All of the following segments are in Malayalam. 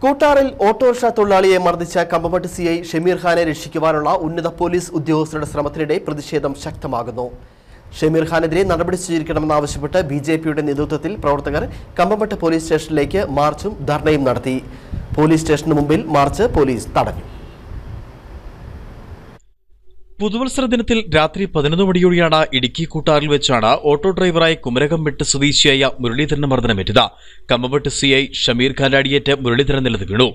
കൂട്ടാറിൽ ഓട്ടോറിക്ഷ തൊഴിലാളിയെ മർദ്ദിച്ച കമ്പമട്ട് സി ഐ ഷമീർ ഖാനെ രക്ഷിക്കുവാനുള്ള ഉന്നത പോലീസ് ഉദ്യോഗസ്ഥരുടെ ശ്രമത്തിനിടെ പ്രതിഷേധം ശക്തമാകുന്നു. ഷമീർ ഖാനെതിരെ നടപടി സ്വീകരിക്കണമെന്നാവശ്യപ്പെട്ട് ബി ജെ പിയുടെ നേതൃത്വത്തിൽ പ്രവർത്തകർ കമ്പമട്ട് പോലീസ് സ്റ്റേഷനിലേക്ക് മാർച്ചും ധർണയും നടത്തി. പോലീസ് സ്റ്റേഷന് മുമ്പിൽ മാർച്ച് പോലീസ് തടഞ്ഞു. പുതുവത്സര ദിനത്തിൽ രാത്രി പതിനൊന്ന് മണിയോടെയാണ് ഇടുക്കി കൂട്ടാറിൽ വെച്ചാണ് ഓട്ടോ ഡ്രൈവറായി കുമരകം വിട്ട് സ്വദേശിയായ മുരളീധരന് മർദ്ദനമേറ്റത്. കമ്പമട്ട് സി ഐ ഷമീർ ഖാൻ അടിയേറ്റ് മുരളീധരൻ നിലത്ത് വീണു.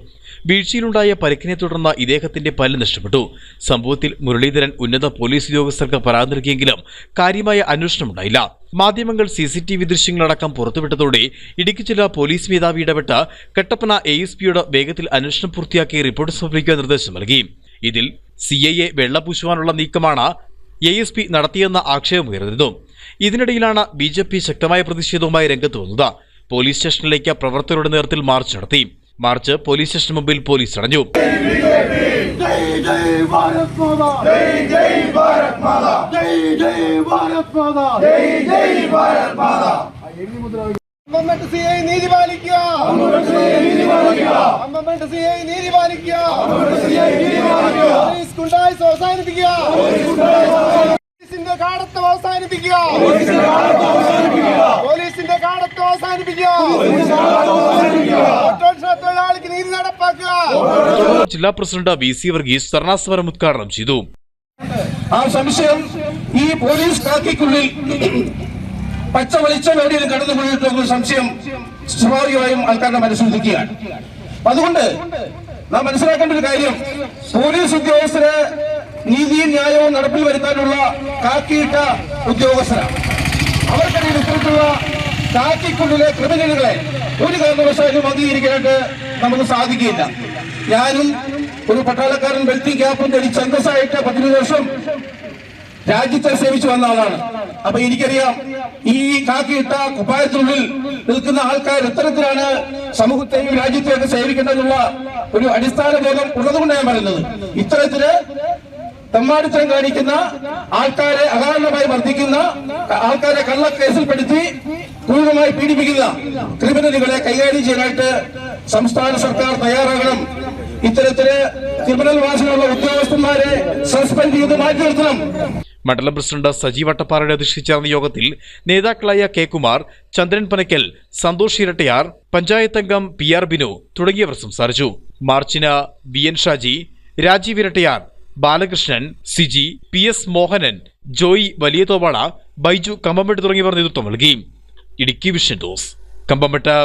വീഴ്ചയിലുണ്ടായ പരിക്കിനെ തുടർന്ന് ഇദ്ദേഹത്തിന്റെ പല്ല് നഷ്ടപ്പെട്ടു. സംഭവത്തിൽ മുരളീധരൻ ഉന്നത പോലീസ് ഉദ്യോഗസ്ഥർക്ക് പരാതി നൽകിയെങ്കിലും കാര്യമായ അന്വേഷണമുണ്ടായില്ല മാധ്യമങ്ങൾ സി സി ടി വി ദൃശ്യങ്ങളടക്കം പുറത്തുവിട്ടതോടെ ഇടുക്കി ജില്ലാ പോലീസ് മേധാവി ഇടപെട്ട് കട്ടപ്പന എ എസ് പിയോട് വേഗത്തിൽ അന്വേഷണം പൂർത്തിയാക്കി റിപ്പോർട്ട് സമർപ്പിക്കാൻ നിർദ്ദേശം നൽകി. ഇതിൽ സി ഐ എ വെള്ളപൂശുവാനുള്ള നീക്കമാണ് എ എസ് പി നടത്തിയെന്ന ആക്ഷേപം ഉയർന്നിരുന്നു. ഇതിനിടയിലാണ് ബി ജെ പി ശക്തമായ പ്രതിഷേധവുമായി രംഗത്ത് വന്നത്. പോലീസ് സ്റ്റേഷനിലേക്ക് പ്രവർത്തകരുടെ നേതൃത്വത്തിൽ മാർച്ച് നടത്തി. മാർച്ച് പോലീസ് സ്റ്റേഷന് മുമ്പിൽ പോലീസ് തടഞ്ഞു. അമ്മമ്മട്ട് സി ഐ നീതി പാലിക്കുക. അമ്മമ്മട്ട് സി ഐ നീതി പാലിക്കുക. പോലീസ് ഗുണ്ടായിസ് അവസാനിപ്പിക്കുക. പോലീസിന്റെ കാടത്വം അവസാനിപ്പിക്കുക. പോലീസിന്റെ കാടത്വം അവസാനിപ്പിക്കുക. ഓട്ടോറിക്ഷ തൊഴിലാളിക്ക് നീതി നടപ്പാക്കുക. ജില്ലാ പ്രസിഡന്റ് വി സി വർഗീസ് സ്വർണാസ്വരം ഉദ്ഘാടനം ചെയ്തു. ആ സംശയം ഈ പോലീസ് കാക്കിക്കുള്ളിൽ പച്ച വെളിച്ചം എവിടെയും കടന്നു പോയിട്ടുള്ള സംശയം സ്വാഭാവികമായും ആൾക്കാരുടെ മനസ്സിൽ നിൽക്കുകയാണ് അതുകൊണ്ട് നാം മനസ്സിലാക്കേണ്ട ഒരു കാര്യം പോലീസ് ഉദ്യോഗസ്ഥര് നീതിയും ന്യായവും നടപ്പിൽ വരുത്താനുള്ള കാക്കിയിട്ട ഉദ്യോഗസ്ഥരാണ്. അവർക്കിടയിൽ ഇത്തരത്തിലുള്ള കാക്കിക്കുള്ളിലെ ക്രിമിനലുകളെ ഒരു കാരണവശാലും അംഗീകരിക്കാനായിട്ട് നമുക്ക് സാധിക്കില്ല ഞാനും ഒരു പട്ടാളക്കാരൻ വെൽത്തി ക്യാപ്പും ധരിച്ച് അന്തസ്സായിട്ട് പതിനഞ്ച് വർഷം രാജ്യത്തെ സേവിച്ചു വന്ന ആളാണ്. അപ്പൊ എനിക്കറിയാം ഈ കാക്കിയിട്ട കുപ്പായത്തിനുള്ളിൽ നിൽക്കുന്ന ആൾക്കാർ ഇത്തരത്തിലാണ് സമൂഹത്തെയും രാജ്യത്തെയൊക്കെ സേവിക്കേണ്ടതെന്നുള്ള ഒരു അടിസ്ഥാന ബോധം ഉള്ളതുകൊണ്ട് ഞാൻ പറയുന്നത്. ഇത്തരത്തിൽ തെമ്മാടിത്തരം കാണിക്കുന്ന ആൾക്കാരെ അകാരണമായി വർദ്ധിക്കുന്ന ആൾക്കാരെ കള്ളക്കേസിൽപ്പെടുത്തി ക്രൂരമായി പീഡിപ്പിക്കുന്ന ക്രിമിനലുകളെ കൈകാര്യം ചെയ്യാനായിട്ട് സംസ്ഥാന സർക്കാർ തയ്യാറാകണം. ഇത്തരത്തിൽ ക്രിമിനൽ വാസനയുള്ള ഉദ്യോഗസ്ഥന്മാരെ സസ്പെൻഡ് ചെയ്ത് മാറ്റി നിർത്തണം മണ്ഡലം പ്രസിഡന്റ് സജീവ് വട്ടപ്പാറയുടെ അധ്യക്ഷിച്ച യോഗത്തിൽ നേതാക്കളായ കെ കുമാർ ചന്ദ്രൻ പനക്കൽ സന്തോഷ് ഇരട്ടയാർ പഞ്ചായത്ത് അംഗം പി ആർ ബിനു തുടങ്ങിയവർ സംസാരിച്ചു. മാർച്ചിന് B N Shaji Rajeev Erattayar Balakrishnan Siji P S Mohanan Joy Valiyathovala Baiju Kambammettu തുടങ്ങിയവർ നേതൃത്വം നൽകി. Idukki vision dose Kambammettu